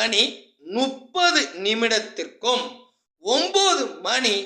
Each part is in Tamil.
மணி முப்பது நிமிடத்திற்கும் ஒன்பது மணி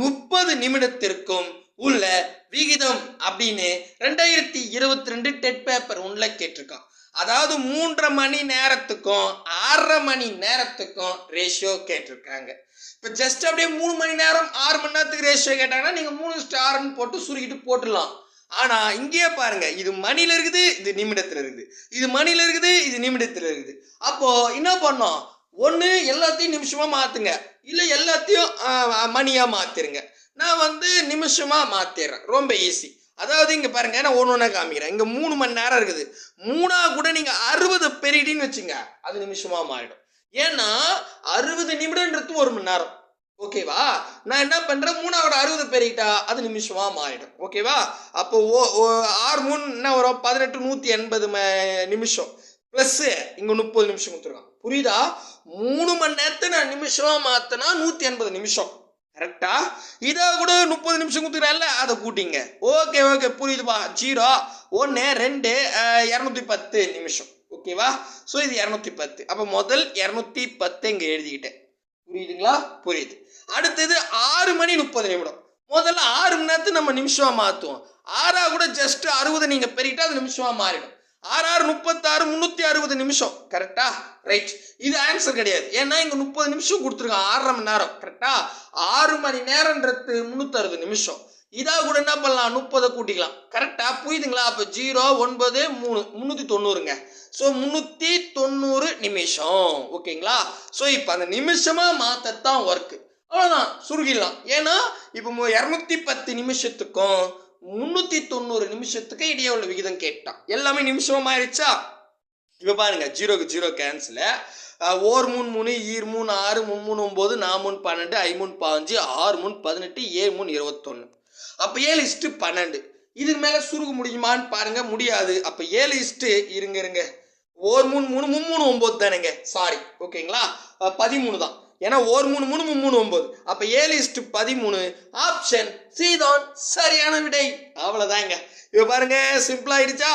முப்பது நிமிடத்திற்கும் உள்ள விகிதம் அப்படின்னு ரெண்டாயிரத்தி இருபத்தி ரெண்டு டெட் பேப்பர் உள்ள கேட்டிருக்கான். அதாவது மூன்றரை மணி நேரத்துக்கும் ஆறரை மணி நேரத்துக்கும் ரேஷியோ கேட்டிருக்காங்க. இப்போ ஜஸ்ட் அப்படியே மூணு மணி நேரம் ஆறு மணி நேரத்துக்கு ரேஷியோ கேட்டாங்கன்னா நீங்கள் மூணு ஸ்டார்னு போட்டு சுருக்கிட்டு போட்டுடலாம். ஆனால் இங்கேயே பாருங்க இது மணியில் இருக்குது இது நிமிடத்தில் இருக்குது. இது மணியில் இருக்குது இது நிமிடத்தில் இருக்குது. அப்போ என்ன பண்ணோம்? ஒன்று எல்லாத்தையும் நிமிஷமாக மாற்றுங்க இல்லை எல்லாத்தையும் மணியாக மாற்றிருங்க நான் வந்து நிமிஷமாக மாற்றிடுறேன் ரொம்ப ஈஸி அதாவது இங்கே பாருங்க நான் ஒன்று ஒன்றா காமிக்கிறேன். இங்கே மூணு மணி நேரம் இருக்குது. மூணா கூட நீங்கள் அறுபது பெரியடின்னு வச்சுங்க அது நிமிஷமாக மாறிடும். ஏன்னா அறுபது நிமிடம்ன்றது ஒரு மணி நேரம். ஓகேவா நான் என்ன பண்ணுறேன் மூணாவோட அறுபது பெருகிட்டா அது நிமிஷமா மாறிடும். ஓகேவா அப்போ ஓ ஓ- ஆறு மூணு என்ன வரும்? பதினெட்டு நூற்றி எண்பது நிமிஷம். ப்ளஸ்ஸு இங்கே முப்பது நிமிஷம் கொடுத்துருக்கான். புரியுதா? மூணு மணி நேரத்தை நான் நிமிஷமா மாற்றினா நூற்றி எண்பது நிமிஷம். கரெக்டா இதை கூட முப்பது நிமிஷம் கொடுத்துக்கிறேன்ல அதை கூட்டிங்க. ஓகே ஓகே புரியுதுப்பா. ஜீரோ ஒன்று ரெண்டு இரநூத்தி பத்து நிமிஷம். ஓகேவா ஸோ இது இரநூத்தி பத்து. அப்போ முதல் இரநூத்தி பத்து இங்கே எழுதிக்கிட்டேன். புரியுதுங்களா? புரியுது. அடுத்தது ஆறு மணி முப்பது நிமிடம். முதல்ல ஆறு மணி நேரத்தை நம்ம நிமிஷமா மாற்றுவோம் ஆறா கூட ஜஸ்ட் அறுபது நீங்கள் பெருகிட்டா அது நிமிஷமா மாறிடும். ஆறாறு முப்பத்தாறு முந்நூற்றி அறுபது நிமிஷம். கரெக்டா ரைட் இது ஆன்சர் கிடையாது. ஏன்னா இங்கே முப்பது நிமிஷம் கொடுத்துருக்கான் ஆறரை மணி நேரம். கரெக்டா ஆறு மணி நேரன்றது முந்நூற்றறுபது நிமிஷம். இதாக கூட என்ன பண்ணலாம்? முப்பதை கூட்டிக்கலாம். கரெக்டாக புரியுதுங்களா? அப்போ ஜீரோ ஒன்பது மூணு. முந்நூற்றி தொண்ணூறுங்க ஸோ முந்நூற்றி தொண்ணூறு நிமிஷம். ஓகேங்களா? ஸோ இப்போ அந்த நிமிஷமாக மாற்றத்தான் ஒர்க்கு அவ்வளோதான் சுருகிடலாம் ஏன்னா இப்போ இரநூத்தி பத்து நிமிஷத்துக்கும் முந்நூற்றி தொண்ணூறு நிமிஷத்துக்கு இடையே உள்ள விகிதம் கேட்டான். எல்லாமே நிமிஷமாக மாறிடுச்சா? இப்போ பாருங்க ஜீரோக்கு ஜீரோ கேன்சலில் ஓர் மூணு மூணு ஈர் மூணு ஆறு மூணு மூணு ஒம்பது நாலு மூணு பன்னெண்டு ஐ மூணு பாஞ்சு ஆறு மூணு பதினெட்டு ஏழு மூணு இருபத்தொன்று அப்போ ஏழு இஸ்ட்டு பன்னெண்டு. இதுக்கு மேலே சுருக முடியுமான்னு பாருங்க முடியாது. அப்போ ஏழு இஸ்ட்டு இருங்க இருங்க. ஓர் மூணு மூணு மும்மூணு ஒம்பது தானேங்க. சாரி ஓகேங்களா பதிமூணு தான். ஏன்னா ஒரு மூணு மூணு மூணு ஒம்பது அப்போ ஏழு இஸ்ட்டு பதிமூணு. ஆப்ஷன் சி தான் சரியான விடை. அவ்வளோதாங்க இப்போ பாருங்க சிம்பிள் ஆயிடுச்சா?